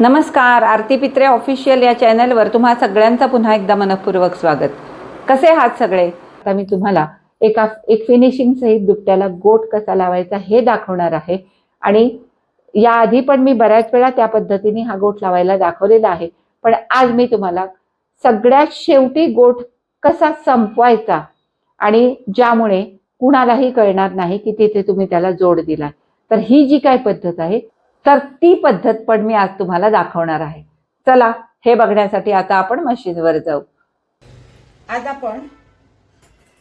नमस्कार आरती पित्रे ऑफिशियल या चॅनलवर तुम्हा सगळ्यांचं पुन्हा एकदा मनपूर्वक स्वागत. कसे आहात सगळे? आता मी तुम्हाला एका एक फिनिशिंग सहित दुपट्याला गोट कसा लावायचा हे दाखवणार आहे. आणि याआधी पण मी बऱ्याच वेळा त्या पद्धतीने हा गोट लावायला दाखवलेला आहे. पण आज मी तुम्हाला सगळ्यात शेवटी गोट कसा संपवायचा आणि ज्यामुळे कुणालाही कळणार नाही की तिथे तुम्ही त्याला जोड दिला तर ही जी काय पद्धत आहे तर ती पद्धत पण मी आज तुम्हाला दाखवणार आहे. चला हे बघण्यासाठी आता आपण मशीनवर जाऊ. आज आपण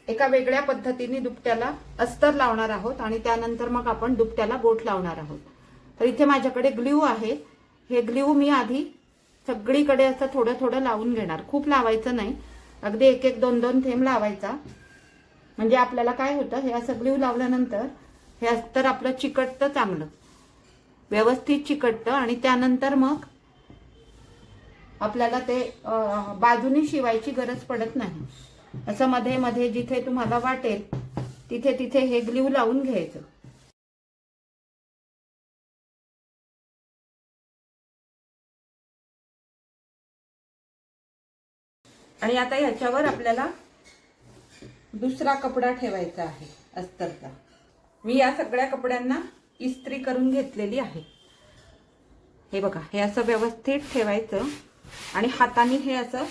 एका वेगळ्या पद्धतीने दुपट्याला अस्तर लावणार आहोत आणि त्यानंतर मग आपण दुपट्याला बोट लावणार आहोत. तर इथे माझ्याकडे ग्ल्यू आहे. हे ग्ल्यू मी आधी सगळीकडे असं थोडं थोडं लावून घेणार. खूप लावायचं नाही. अगदी एक एक दोन दोन थेंब लावायचा. म्हणजे आपल्याला काय होतं हे असं ग्ल्यू लावल्यानंतर हे अस्तर आपलं चिकटतं चांगलं. व्यवस्थित चिकटतं आणि त्यानंतर मग आपल्याला ते बाजूनी शिवायची गरज पडत नाही. असं मध्ये मध्ये जिथे तुम्हाला वाटेल तिथे तिथे हे ग्ल्यू लावून घ्यायचं. आणि आता ह्याच्यावर आपल्याला दुसरा कपडा ठेवायचा आहे अस्तरचा मी या सगळ्या कपड्यांना इस्त्री करून घेतलेली आहे. हे बघा हे असं व्यवस्थित ठेवायचं आणि हाताने हे असं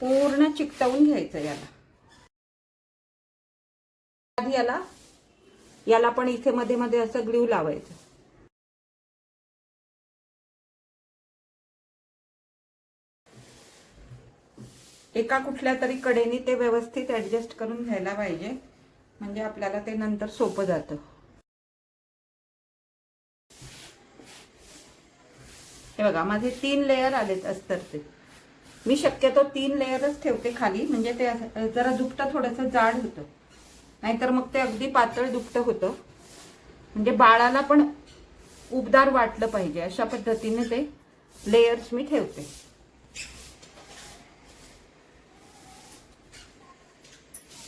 पूर्ण चिकटवून घ्यायचं याला. आधी याला याला पण इथे मध्ये मध्ये असं ग्ल्यू लावायचं. एका कुठल्या तरी कडेने ते व्यवस्थित ऍडजस्ट करून घ्यायला पाहिजे. म्हणजे आपल्याला ते नंतर सोपं जातं. हे बघा माझे तीन लेअर आलेत अस्तरचे. मी शक्यतो तीन लेअरच ठेवते खाली म्हणजे ते जरा दुपटं थोडंसं जाड होतं. नाहीतर मग ते अगदी पातळ दुपटं होतं. म्हणजे बाळाला पण उबदार वाटलं पाहिजे अशा पद्धतीने ते लेयर्स मी ठेवते.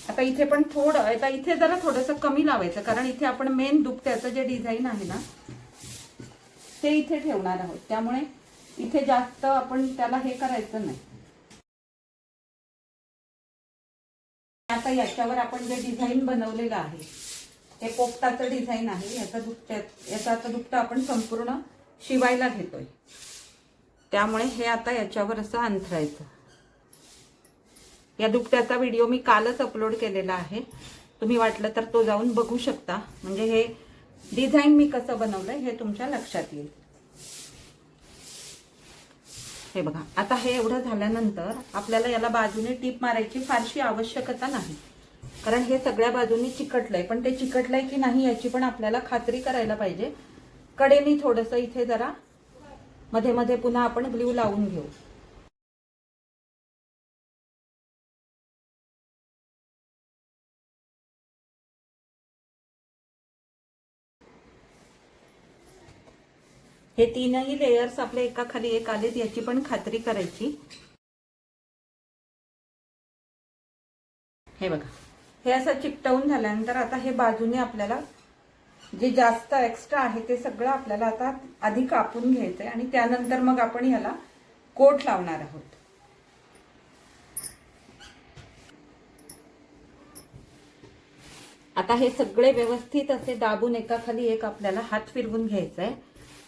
आता इथे पण थोडं आता इथे जरा थोडंसं कमी लावायचं कारण इथे आपण मेन दुपट्याचं जे डिझाईन आहे ना ते इथे ठेवणार आहोत. त्यामुळे इथे जास्त आपण त्याला हे करायचं नाही. आता याच्यावर आपण जे डिझाईन बनवलेलं आहे हे पोपटाचं डिझाईन आहे याचा दुपट्या याचा आता दुपटा आपण संपूर्ण शिवायला घेतोय. त्यामुळे हे आता याच्यावर असं अंथरायचं. या दुपट्याचा व्हिडिओ मी कालच अपलोड केलेला आहे. तुम्ही वाटलं तर तो जाऊन बघू शकता. म्हणजे हे डिझाईन मी कसं बनवलंय हे तुमच्या लक्षात येईल. हे बघा आता हे एवढं झाल्यानंतर आपल्याला याला बाजूने टीप मारायची फारशी आवश्यकता नाही. कारण हे सगळ्या बाजूनी चिकटलंय पण ते चिकटलंय की नाही याची पण आपल्याला खात्री करायला पाहिजे. कडेनी थोडंसं इथे जरा मध्ये मध्ये पुन्हा आपण ग्ल्यू लावून घेऊ. हे तीनही लेयर्स आपले एका खाली एक आलेत याची पण खात्री करायची. हे बघा. हे असं चिकटवून झाल्यानंतर आता हे बाजूने आपल्याला जे जास्त एक्स्ट्रा आहे ते सगळं आपल्याला आता आधी कापून घ्यायचंय आणि त्यानंतर मग आपण ह्याला कोट लावणार आहोत. आता हे सगळे व्यवस्थित असे दाबून एका खाली एक आपल्याला हात फिरवून घ्यायचा आहे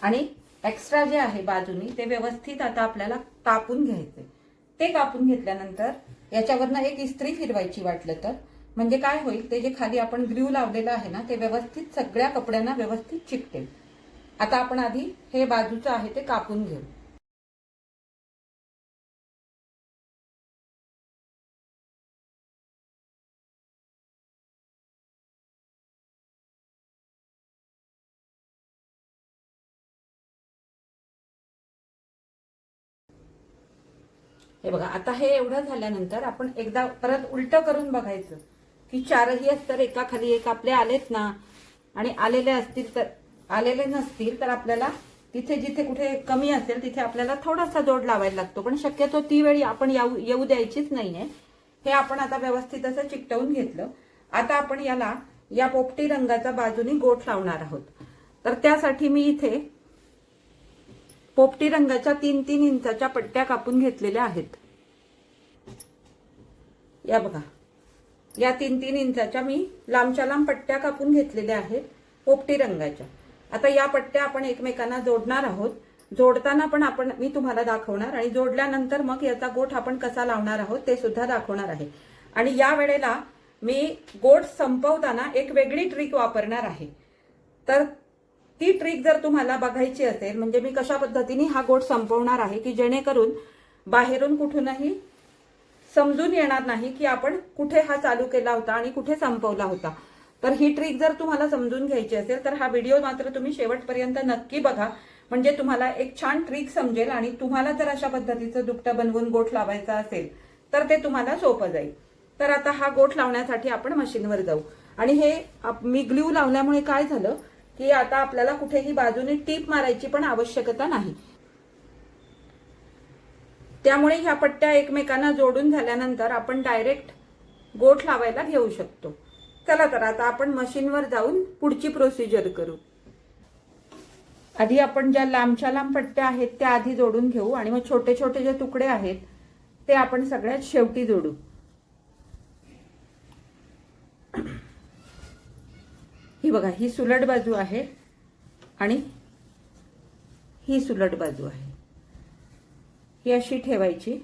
आणि एक्स्ट्रा जे आहे बाजूनी ते व्यवस्थित आता आपल्याला कापून घ्यायचे. ते कापून घेतल्यानंतर याच्यावरनं एक इस्त्री फिरवायची वाटलं तर. म्हणजे काय होईल ते जे खाली आपण ग्रीव लावलेलं आहे ना ते व्यवस्थित सगळ्या कपड्यांना व्यवस्थित चिकटेल. आता आपण आधी हे बाजूचं आहे ते कापून घेऊ. हे बघा आता हे एवढं झाल्यानंतर आपण एकदा परत उलट करून बघायचं की चारही अस्तर एका खाली एक आपले आलेत ना. आणि आलेले असतील तर आलेले नसतील तर आपल्याला तिथे जिथे कुठे कमी असेल तिथे आपल्याला थोडासा जोड लावायला लागतो. पण शक्यतो ती वेळी आपण येऊ येऊ द्यायचीच नाहीये. हे आपण आता व्यवस्थित असं चिकटवून घेतलं. आता आपण याला या पोपटी रंगाचा बाजूनी गोठ लावणार आहोत. तर त्यासाठी मी इथे पोपटी रंगाच्या तीन तीन इंचाच्या पट्ट्या कापून घेतलेल्या आहेत. या बघा. या तीन तीन इंचाच्या मी लांबच्या लांब पट्ट्या कापून घेतलेल्या आहेत पोपटी रंगाच्या. आता या पट्ट्या आपण एकमेकांना जोडणार आहोत. जोडताना पण आपण मी तुम्हाला दाखवणार आणि जोडल्यानंतर मग याचा गोठ आपण कसा लावणार आहोत ते सुद्धा दाखवणार आहे. आणि या वेळेला मी गोठ संपवताना एक वेगळी ट्रिक वापरणार आहे. तर ती ट्रिक जर तुम्हाला बघायची असेल म्हणजे मी कशा पद्धतीने हा गोठ संपवणार आहे की जेणेकरून बाहेरून कुठूनही समजून येणार नाही की आपण कुठे हा चालू केला होता आणि कुठे संपवला होता. तर ही ट्रिक जर तुम्हाला समजून घ्यायची असेल तर हा व्हिडिओ मात्र तुम्ही शेवटपर्यंत नक्की बघा. म्हणजे तुम्हाला एक छान ट्रिक समजेल आणि तुम्हाला जर अशा पद्धतीचं दुपटं बनवून गोठ लावायचा असेल तर ते तुम्हाला सोपं जाईल. तर आता हा गोठ लावण्यासाठी आपण मशीनवर जाऊ. आणि हे मी ग्ल्यू लावल्यामुळे काय झालं? की आता आपल्याला कुठेही बाजूने टीप मारायची पण आवश्यकता नाही. त्यामुळे ह्या पट्ट्या एकमेकांना जोडून झाल्यानंतर आपण डायरेक्ट गोठ लावायला घेऊ शकतो. चला तर आता आपण मशीनवर जाऊन पुढची प्रोसिजर करू. आधी आपण ज्या लांबच्या लांब पट्ट्या आहेत त्या आधी जोडून घेऊ आणि मग छोटे छोटे जे तुकडे आहेत ते आपण सगळ्यात शेवटी जोडू. ही बघा ही सुलट बाजू आहे आणि ही सुलट बाजू आहे. ही अशी ठेवायची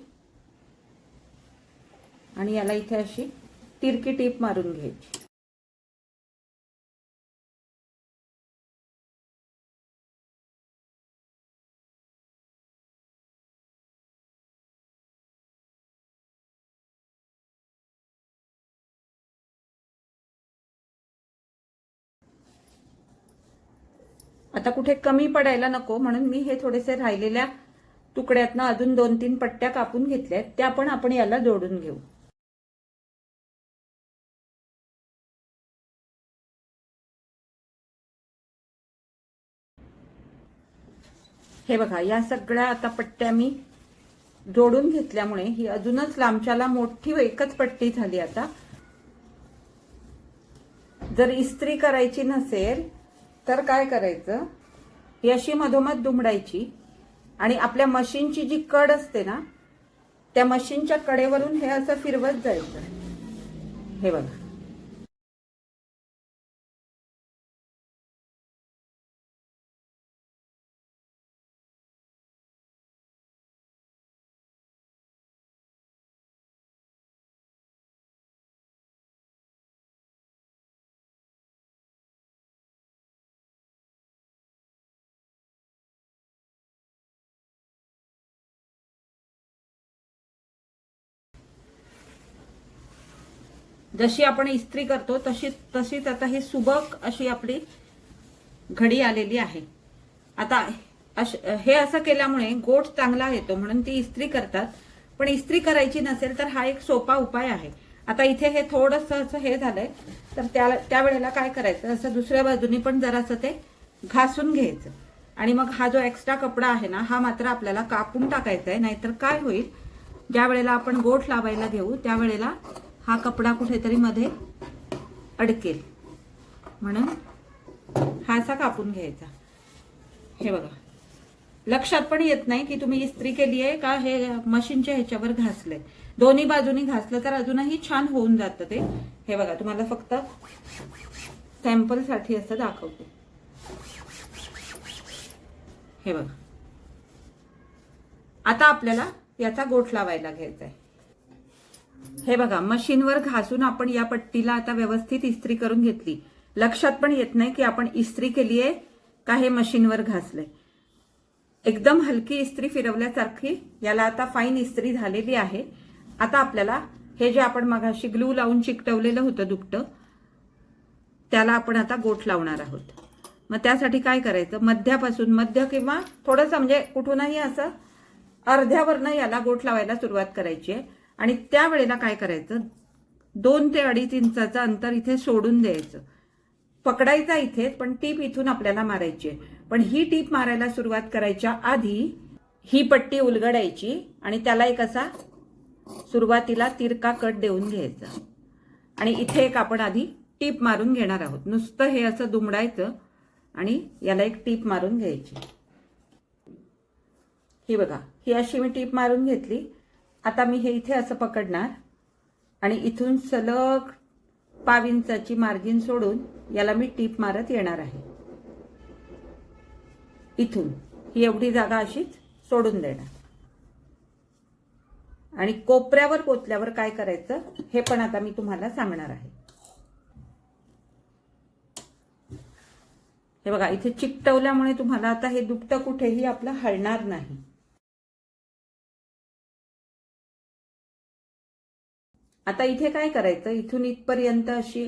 आणि याला इथे अशी तिरकी टीप मारून घ्यायची. आता कुठे कमी पडायला नको म्हणून मी हे थोडेसे राहिलेल्या तुकड्यातनं अजून दोन तीन पट्ट्या कापून घेतल्यात. त्या पण आपण याला जोडून घेऊ. हे बघा या सगळ्या आता पट्ट्या मी जोडून घेतल्यामुळे ही अजूनच लांबच्याला मोठी एकच पट्टी झाली आता. जर इस्त्री करायची नसेल तर काय करायचं? ही अशी मधोमध दुमडायची आणि आपल्या मशीनची जी कड असते ना त्या मशीनच्या कडेवरून हे असं फिरवत जायचं. हे बघा. जशी आपण इस्त्री करतो तशी तशीच आता ही सुबक अशी आपली घडी आलेली आहे. आता अश- हे असं केल्यामुळे गोठ चांगला येतो म्हणून ती इस्त्री करतात. पण इस्त्री करायची नसेल तर हा एक सोपा उपाय आहे. आता इथे हे थोडस असं हे झालंय तर त्या त्यावेळेला काय करायचं? असं दुसऱ्या बाजूनी पण जरासं ते घासून घ्यायचं. आणि मग हा जो एक्स्ट्रा कपडा आहे ना हा मात्र आपल्याला कापून टाकायचा आहे नाहीतर काय होईल? ज्या वेळेला आपण गोठ लावायला घेऊ त्यावेळेला हा कपडा कुठेतरी मध्ये अडकेल. म्हणून हा असा कापून घ्यायचा. हे बघा. लक्षात पण येत नाही की तुम्ही इस्त्री केली आहे का हे मशीनच्या ह्याच्यावर घासलंय. दोन्ही बाजूनी घासलं तर अजूनही छान होऊन जातं ते. हे बघा तुम्हाला फक्त सॅम्पलसाठी असं दाखवते. हे बघा. आता आपल्याला याचा गोठ लावायला घ्यायचा आहे हे बघा मशीनवर घासून आपण या पट्टीला आता व्यवस्थित इस्त्री करून घेतली. लक्षात पण येत नाही की आपण इस्त्री केली आहे का हे मशीनवर घासलंय. एकदम हलकी इस्त्री फिरवल्यासारखी याला आता फाईन इस्त्री झालेली आहे. आता आपल्याला हे जे आपण मगाशी ग्लू लावून चिकटवलेलं होतं दुपटं त्याला आपण आता गोठ लावणार आहोत. मग त्यासाठी काय करायचं? मध्यापासून मध्य किंवा थोडंसं म्हणजे कुठूनही असं अर्ध्यावरनं याला गोठ लावायला सुरुवात करायची आहे. आणि त्यावेळेला काय करायचं? दोन ते अडीच इंचाचं अंतर इथे सोडून द्यायचं. पकडायचा इथे पण टीप इथून आपल्याला मारायची आहे. पण ही टीप मारायला सुरुवात करायच्या आधी ही पट्टी उलगडायची आणि त्याला एक असा सुरुवातीला तिरका कट देऊन घ्यायचा. आणि इथे एक आपण आधी टीप मारून घेणार आहोत. नुसतं हे असं दुमडायचं आणि याला एक टीप मारून घ्यायची. ही बघा ही अशी मी टीप मारून घेतली. आता मी हे इथे असं पकडणार आणि इथून सलग पाव इंचाची मार्जिन सोडून याला मी टीप मारत येणार आहे. इथून ही एवढी जागा अशीच सोडून देणार. आणि कोपऱ्यावर पोचल्यावर काय करायचं हे पण आता मी तुम्हाला सांगणार आहे. हे बघा इथे चिकटवल्यामुळे तुम्हाला आता हे दुपटं कुठेही आपलं हलणार नाही. आता इथे काय करायचं? इथून इथपर्यंत अशी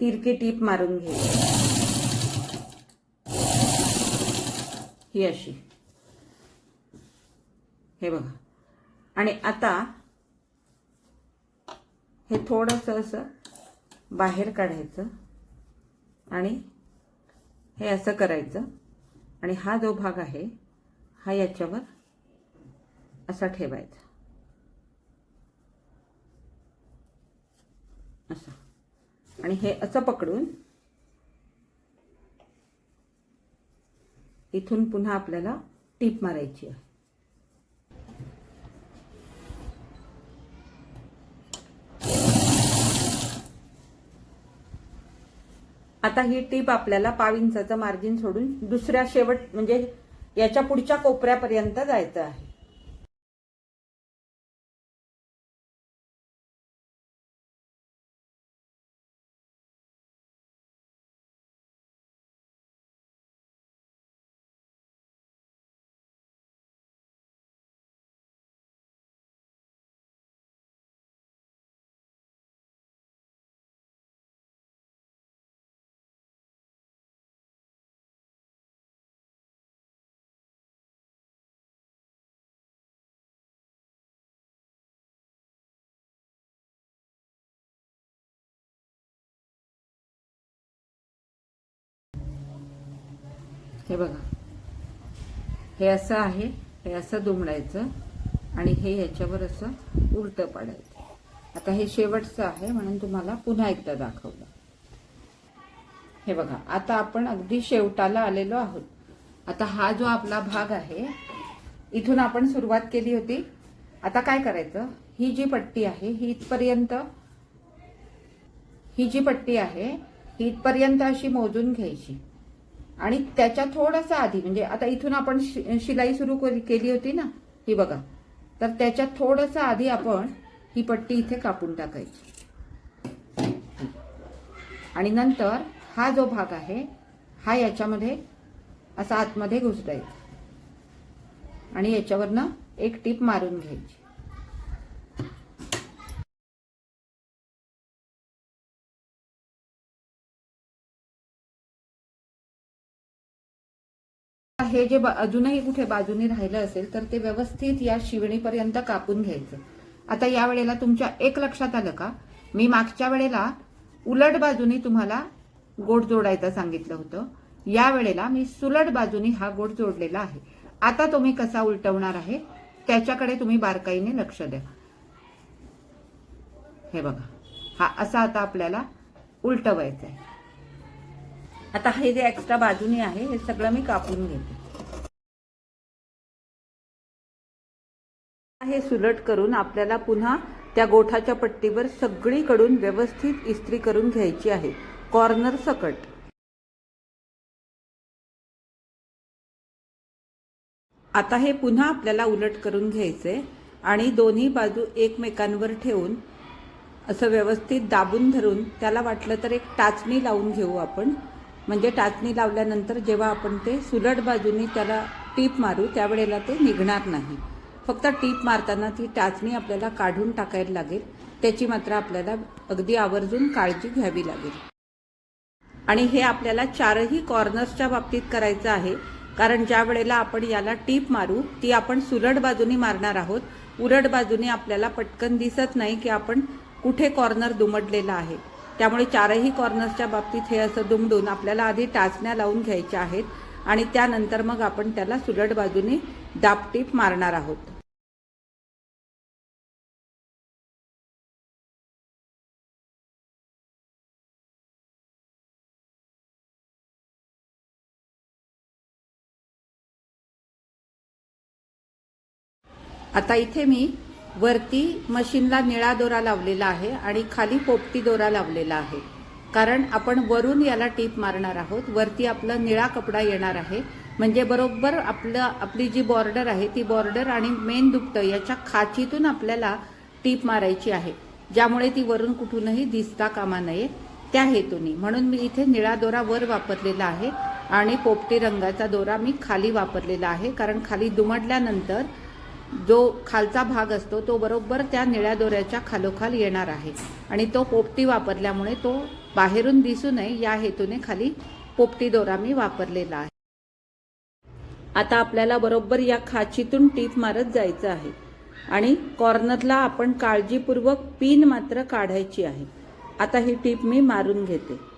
तिरकी टीप मारून घ्यायची ही अशी. हे बघा. आणि आता हे थोडंसं असं बाहेर काढायचं आणि हे असं करायचं. आणि हा जो भाग आहे हा याच्यावर असा ठेवायचा. असं. आणि हे असं पकडून इथून पुन्हा आपल्याला टीप मारायची आहे. आता ही टीप आपल्याला पाव इंचाचं मार्जिन सोडून दुसऱ्या शेवट म्हणजे याच्या पुढच्या कोपऱ्यापर्यंत जायचं आहे. हे बघा. हे असं आहे हे असं दुमडायचं आणि हे याच्यावर असं उलटं पाडायचं. आता हे शेवटचं आहे म्हणून तुम्हाला पुन्हा एकदा दाखवलं. हे बघा आता आपण अगदी शेवटाला आलेलो आहोत. आता हा जो आपला भाग आहे इथून आपण सुरुवात केली होती. आता काय करायचं? ही जी पट्टी आहे ही इथपर्यंत ही जी पट्टी आहे ही इथपर्यंत अशी मोजून घ्यायची. आणि त्याच्या थोडंसं आधी म्हणजे आता इथून आपण शि- शिलाई सुरू केली होती ना ही बघा. तर त्याच्या थोडंसं आधी आपण ही पट्टी इथे कापून टाकायची. आणि नंतर हा जो भाग आहे हा याच्यामध्ये असा आतमध्ये घुसडायचा. आणि याच्यावरनं एक टीप मारून घ्यायची. हे जे अजूनही कुठे बाजूनी राहिलं असेल तर ते व्यवस्थित या शिवणीपर्यंत कापून घ्यायचं. आता या वेळेला तुमच्या एक लक्षात आलं का? मी मागच्या वेळेला उलट बाजूनी तुम्हाला गोट जोडायचं सांगितलं होतं. या वेळेला मी सुलट बाजूनी हा गोट जोडलेला आहे. आता तुम्ही कसा उलटवणार आहे त्याच्याकडे तुम्ही बारकाईने लक्ष द्या. हे बघा हा असा आता आपल्याला उलटवायचा आहे आता हे जे एक्स्ट्रा बाजूनी आहे हे सगळं मी कापून घेते. हे सुलट करून आपल्याला पुन्हा त्या गोठाच्या पट्टीवर सगळीकडून व्यवस्थित इस्त्री करून घ्यायची आहे. कॉर्नर सकट. आता हे पुन्हा आपल्याला उलट करून घ्यायचे आणि दोन्ही बाजू एकमेकांवर ठेवून असं व्यवस्थित दाबून धरून त्याला वाटलं तर एक टाचणी लावून घेऊ आपण. म्हणजे टाचणी लावल्यानंतर जेव्हा आपण ते सुलट बाजूनी त्याला टीप मारू त्यावेळेला ते निघणार नाही. फक्त टीप मारताना ती टाचणी आपल्याला काढून टाकायला लागेल. त्याची मात्र आपल्याला अगदी आवर्जून काळजी घ्यावी लागेल. आणि हे आपल्याला चारही कॉर्नर्सच्या बाबतीत करायचं आहे. कारण ज्या वेळेला आपण याला टीप मारू ती आपण सुलट बाजूनी मारणार आहोत. उलट बाजूने आपल्याला पटकन दिसत नाही की आपण कुठे कॉर्नर दुमडलेला आहे. त्यामुळे चारही कॉर्नर्सच्या बाबतीत हे असं दुमडून आपल्याला आधी टाचण्या लावून घ्यायच्या आहेत. आणि त्यानंतर मग आपण त्याला सुलट बाजूने दापटीप मारणार आहोत. आता इथे मी वरती मशीनला निळा दोरा लावलेला आहे आणि खाली पोपटी दोरा लावलेला आहे. कारण आपण वरून याला टीप मारणार आहोत. वरती आपला निळा कपडा येणार आहे. म्हणजे बरोबर आपलं आपली जी बॉर्डर आहे ती बॉर्डर आणि मेन दुपटं याच्या खाचीतून आपल्याला टीप मारायची आहे. ज्यामुळे ती वरून कुठूनही दिसता कामा नये. त्या हेतूने. म्हणून मी इथे निळा दोरा वर वापरलेला आहे आणि पोपटी रंगाचा दोरा मी खाली वापरलेला आहे. कारण खाली दुमडल्यानंतर जो खालचा भाग असतो तो बरोबर त्या निळ्या दोऱ्याच्या खालोखाल येणार आहे. आणि तो पोपटी वापरल्यामुळे तो बाहेरून दिसू नये या हेतूने खाली पोपटी दोरा मी वापरलेला आहे. आता आपल्याला बरोबर या खाचीतून टीप मारत जायचं आहे. आणि कॉर्नरला आपण काळजीपूर्वक पिन मात्र काढायची आहे. आता ही टीप मी मारून घेते.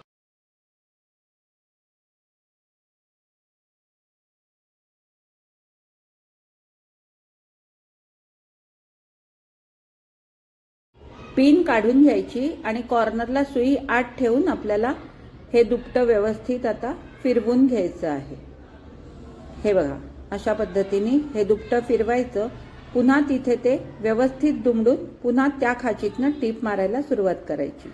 पिन काढून घ्यायची आणि कॉर्नरला सुई आत ठेवून आपल्याला हे दुपटं व्यवस्थित आता फिरवून घ्यायचं आहे. हे बघा अशा पद्धतीने हे दुपटं फिरवायचं. पुन्हा तिथे ते व्यवस्थित दुमडून पुन्हा त्या खाचीतनं टीप मारायला सुरुवात करायची.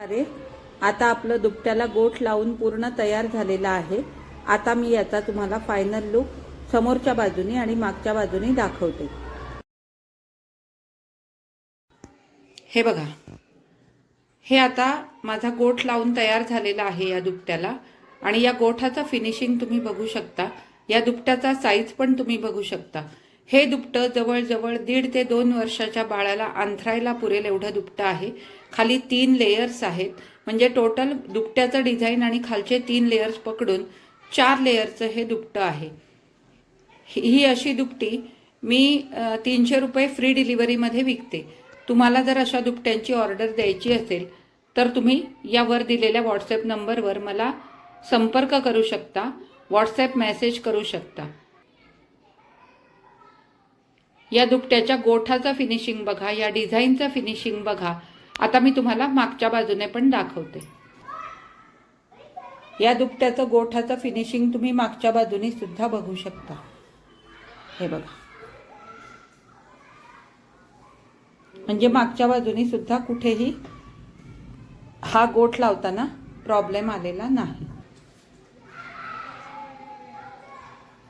अरे आता आपलं दुपट्याला गोठ लावून पूर्ण तयार झालेला आहे. आता मी याचा तुम्हाला फायनल लुक समोरच्या बाजूने आणि मागच्या बाजूने दाखवते. हे बघा. हे आता माझा गोठ लावून तयार झालेला आहे या दुपट्याला. आणि या गोठाचं फिनिशिंग तुम्ही बघू शकता. या दुपट्याचा साईज पण तुम्ही बघू शकता. हे दुपटं जवळजवळ दीड ते दोन वर्षाच्या बाळाला अंथरायला पुरेल एवढं दुपटं आहे. खाली तीन लेयर्स आहेत. म्हणजे टोटल दुपट्याचं डिझाईन आणि खालचे तीन लेयर्स पकडून चार लेयरचं हे दुपटं आहे. ही ही अशी दुपटी मी तीनशे रुपये फ्री डिलिव्हरीमध्ये विकते. तुम्हाला जर अशा दुपट्यांची ऑर्डर द्यायची असेल तर तुम्ही यावर दिलेल्या व्हॉट्सॲप नंबरवर मला संपर्क करू शकता. व्हॉट्सॲप मेसेज करू शकता. या दुपट्याच्या गोठाचं फिनिशिंग बघा या डिझाईनचं फिनिशिंग बघा. आता मी तुम्हाला मागच्या बाजूने पण दाखवते. या दुपट्याचं गोठाचं फिनिशिंग तुम्ही मागच्या बाजूने सुद्धा बघू शकता. हे बघा. म्हणजे मागच्या बाजूने सुद्धा कुठेही हा गोठ लावताना प्रॉब्लेम आलेला नाही.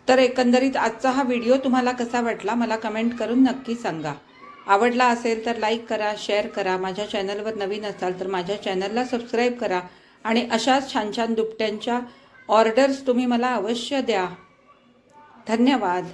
तर एकंदरीत आजचा हा व्हिडिओ तुम्हाला कसा वाटला मला कमेंट करून नक्की सांगा. आवडला असेल तर लाईक करा शेअर करा माझ्या चॅनलवर नवीन असाल तर माझ्या चॅनलला सबस्क्राईब करा आणि अशाच छान छान दुपट्यांच्या ऑर्डर्स तुम्ही मला अवश्य द्या. धन्यवाद.